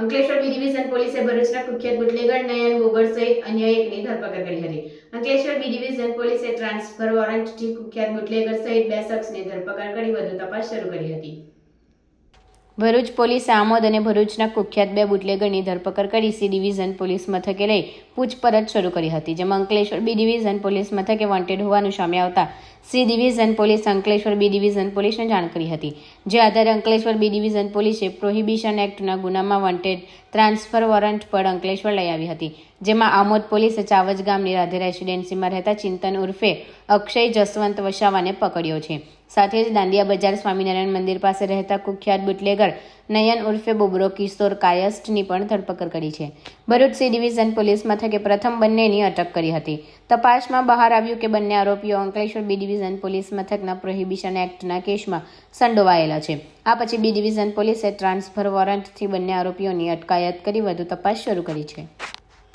Ankleshwar B division પોલીસે ભરૂચના કુખ્યાત બુટલેગર, નયન બોગર સહિત અન્ય એકની ધરપકડ કરી હતી. અંકલેશ્વર બી ડિવિઝન પોલીસે ટ્રાન્સફર વોરંટથી કુખ્યાત બુટલેગર સહિત બે શખ્સની ધરપકડ કરી વધુ તપાસ શરૂ કરી હતી. ભરૂચ પોલીસે આમોદ અને ભરૂચના કુખ્યાત બે બુટલેગરની ધરપકડ કરી સી ડિવિઝન પોલીસ મથકે લઈ પૂછપરછ શરૂ કરી હતી, જેમાં અંકલેશ્વર બી ડિવિઝન પોલીસ મથકે વોન્ટેડ હોવાનું સામે આવતા C division police Ankleshwar B division પોલીસને જાણ કરી હતી. જે આધારે અંકલેશ્વર બી ડિવિઝન પોલીસે પ્રોહિબિશન એક્ટના ગુનામાં વોન્ટેડ ટ્રાન્સફર વોરંટ પર અંકલેશ્વર લઈ આવી હતી, જેમાં આમોદ પોલીસે ચાવજ ગામની રાધે રેસિડેન્સીમાં રહેતા ચિંતન ઉર્ફે અક્ષય જસવંત વસાવાને પકડ્યો છે. સાથે જ દાંડિયા બજાર સ્વામિનારાયણ મંદિર પાસે રહેતા કુખ્યાત બુટલેગર નયન ઉર્ફે બોબરો કિશોર કાયસ્ટની પણ ધરપકડ કરી છે. ભરૂચ સી ડિવિઝન પોલીસ મથકે પ્રથમ બંનેની અટક કરી હતી. તપાસમાં બહાર આવ્યું કે બંને આરોપીઓ અંકલેશ્વર બી ડિવિઝન પોલીસ મથકના પ્રોહિબિશન એક્ટના કેસમાં સંડોવાયેલા છે. આ પછી બી ડિવિઝન પોલીસે ટ્રાન્સફર વોરંટથી બંને આરોપીઓની અટકાયત કરી વધુ તપાસ શરૂ કરી છે.